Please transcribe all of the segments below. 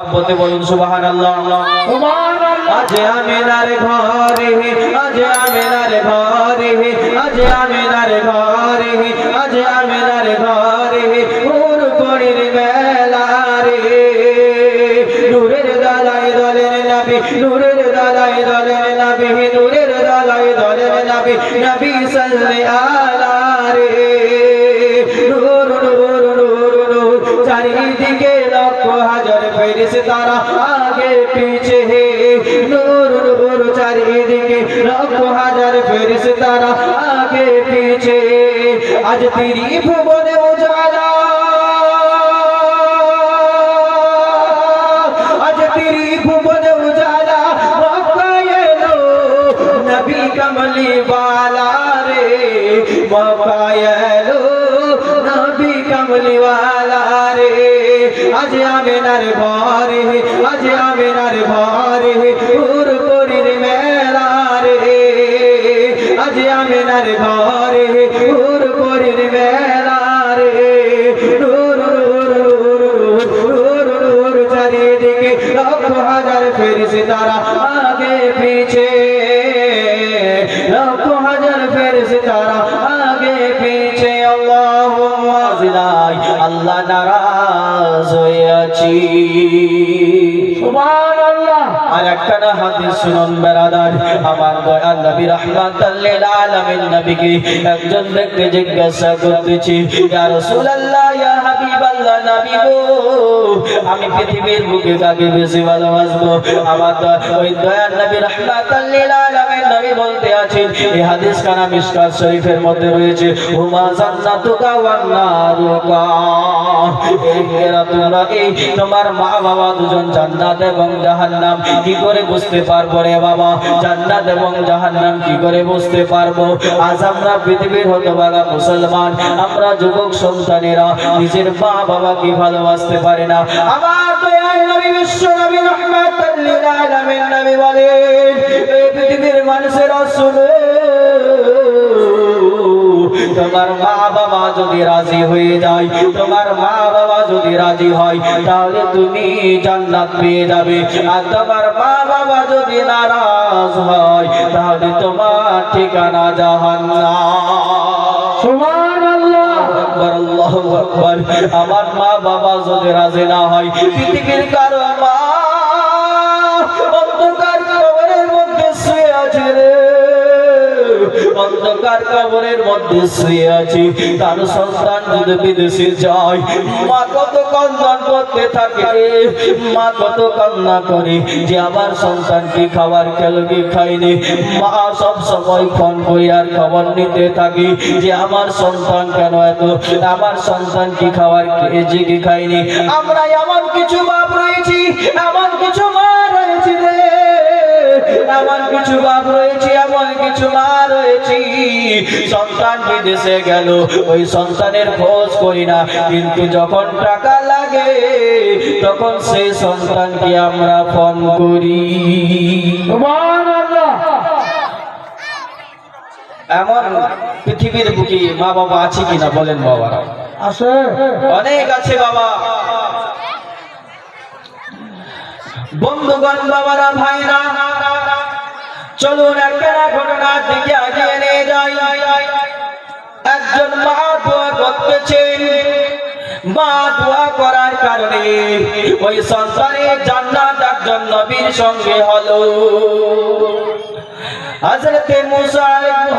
বলতে বলুন সুবাহান আজ আমিনার ঘরে আজ আমিনার ঘরে আজ আমিনার ঘরে আজ আমিনার ঘরে ওর করির বেলা রে। নূরের দালাই দলের নবী নূরের দালাই দলের নবী নূরের দালাই দলের নবী নবী সাল্লে আলা রে। নূর নূর নূর নূর চারিদিকে আজ তিরি ভুবনে উজালা আজ তিরি ভুবনে উজালা মক্কা এলো নবী কমলি वाला রে মক্কা এলো নবী কমলি वाला রে আজ আমিনার ঘরে আজ আমিনার ঘরে পুর আজ আমিনার ঘরে পুর পুরীর মেলা রে নূর নূর নূর নূর নূর চারিদিকে লক্ষ হাজার ফেরিস তারা আগে পিছে, লক্ষ হাজার ফেরিস তারা আগে পিছে। আল্লাহ আল্লাহ নারাজ হয়েছি আর একটা না হাদিস শুনুন বেরাদার। আমার দয়াল নবী রাহমাতাল্লিল আলামিন নবীকে একজন ব্যক্তি জিজ্ঞাসা করতেছি, ইয়া রাসূলুল্লাহ, ইয়া হাবিবাল্লাহ নবী গো, আমি পৃথিবীর বুকে কাকে বেশি ভালোবাসবো? আমার ওই দয়াল নবী রাহমাতাল্লিল আলামিন নবী বলতে আছেন এই হাদিস কানা মিশকাত শরীফের মধ্যে রয়েছে, হুমা জান্নাতুকা ওয়ান নারুকা। মেয়েরা তোমরা এই তোমার মা বাবা দুজন জান্নাত এবং জাহান্নাম কি করে বুঝতে পারব রে বাবা? জান্নাত এবং জাহান্নাম কি করে বুঝতে পারব? আজ আমরা পৃথিবীর হতভাগা মুসলমান, আমরা যুবক সন্তানেরা, নিজের মা বাবাকে ভালোবাসতে পারে না। নবী বিশ্ব নবী আলামিন নবী বলেন পৃথিবীর মানুষেরা শুনে তোমার মা বাবা যদি রাজি হয়ে যায় তোমার মা বাবা যদি রাজি হয় তাহলে তুমি জান্নাত পেয়ে যাবে। আর তোমার মা বাবা যদি নারাজ হয় তাহলে তোমার ঠিকানা জাহান্নাম। আমার মা বাবা যদি রাজি না হয় পৃথিবীর কারও অন্ধকার কবরের মধ্যে শুয়ে আছি। তার সন্তান যদি বিদেশে যায়, মা কত কন্দন করতে থাকে। মা কত কান্না করে যে আমার সন্তান কি খাবার খেলো কি খাইনি মা সব সময় ফোন করে আর খবর নিতে থাকে যে আমার সন্তান কেন এত? আমার সন্তান কি খাবার খেয়েছে কি খাইনি আমরা এমন কিছু বাপ রয়েছি, এমন কিছু মা মা রয়েছি। সন্তান বিদেশে গেল ওই সন্তানের খোঁজ করি না। কিন্তু যখন টাকা লাগে তখন সেই সন্তানকে আমরা ফোন করি। এমন পৃথিবীর বুকে মা বাবা আছে কিনা বলেন বাবা আছে। অনেক আছে বাবা। বন্ধুগণ বাবারা ভাইরা চলুন একটা ঘটনা দিকে আগিয়ে নিয়ে যাই। একজন মা দোয়া করতেছেন। মা দোয়া করার কারণে ওই সন্তানের জান্নাত একজন নবীর সঙ্গে হলো। হযরতে মুসা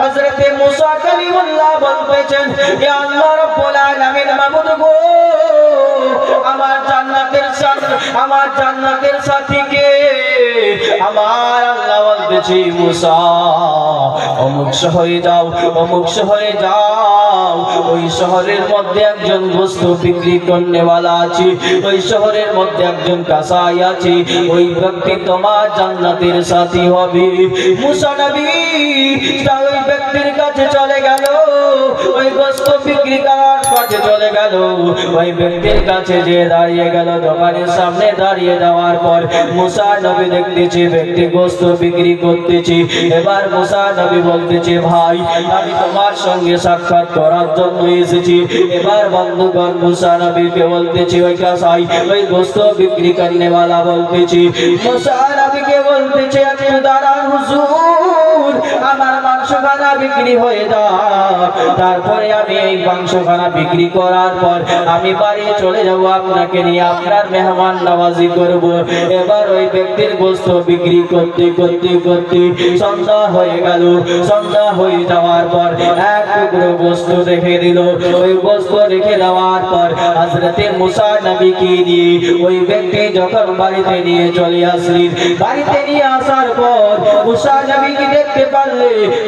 হযরতে মুসা কালিমুল্লাহ বলতেছেন ইয়া আল্লাহ রাব্বুল আলামিন মাবুদ গো, আমার জান্নাতের সাথী, আমার জান্নাতের সাথীকে, আমার বলতেছি মুসা। অমুক শহরে যাও, অমুক শহরে যাও। ওই শহরের মধ্যে একজন বস্তু বিক্রি করনেওয়ালা আছে। ওই শহরের মধ্যে একজন কাসাই আছে। ওই ব্যক্তি তোমার জান্নাতের সাথী হবে। মুসা নবী ওই ব্যক্তির কাছে যে দাঁড়িয়ে গেল দোকানের সামনে দাঁড়িয়ে যাওয়ার পর মুসা নবী দেখতেছি, ব্যক্তি গোস্ত বিক্রি করতেছি। এবার মুসা নবী বলতেছে, ভাই, আমি তোমার সঙ্গে সাক্ষাৎ করার জন্য এসেছি। এবার বন্ধুগণ মুসা নবীকে বলতেছি, ওই কাসাই, ওই গোস্ত বিক্রি করনে বলতেছি। মুসা নবীকে বলতেছে, একটু দাঁড়ান হুজুর। মাংসখানা বিক্রি হয়ে যায়। তারপরে আমি এই মাংসখানা বিক্রি করার পর আমি বাড়ি চলে যাব আপনাকে নিয়ে, আপনার মেহমান নওয়াজি করব। এবার ওই ব্যক্তির গোস্ত বিক্রি করতে করতে করতে সন্ধ্যা হয়ে গেল। সন্ধ্যা হয়ে যাওয়ার পর এক টুকরো গোস্ত রেখে দিল। ওই গোস্ত রেখে দেওয়ার পর হজরতে মুসা নবীকে নিয়ে ওই ব্যক্তি যখন বাড়িতে নিয়ে চলে আসলেন, বাড়িতে নিয়ে আসার পর মুসা নবীকে দেখতে পারলে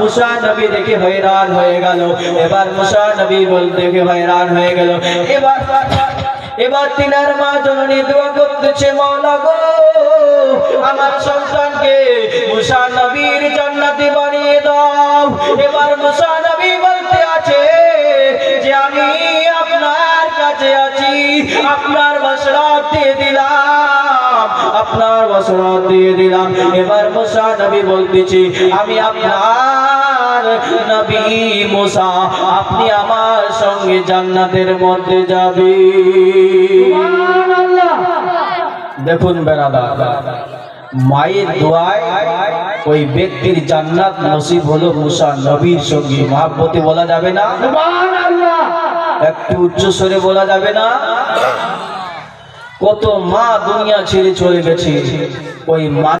মুসা নবী দেখে হয়রান হয়ে গেল। এবার মুসা নবী বল দেখে হয়রান হয়ে গেল। এবার এবার তিনার মা জননী দোয়া করতেছে, মাওলা গো, আমার সন্তানকে মুসা নবীর জান্নাতে বানিয়ে দাও। এবার মুসা নবী বলতে আছে যে, আমি আপনার কাছে আছি, আপনার বসরাত দিয়ে দিলাম। আপনার বসরাত দিয়ে দিলাম। এবার মুসা নবী বলতেছি আমি আপনার নবী মুসা আপনি আমার সঙ্গে জান্নাতের মধ্যে যাবে। দেখুন বেড়াদা মায়ের দোয়ায় ওই ব্যক্তির জান্নাত নসিব হলো মুসা নবীর সঙ্গে। মহাব্বতে বলা যাবে না? একটু উচ্চ স্বরে বলা যাবে না? কত মা দুনিয়া ছেড়ে চলে গেছে। ওই মা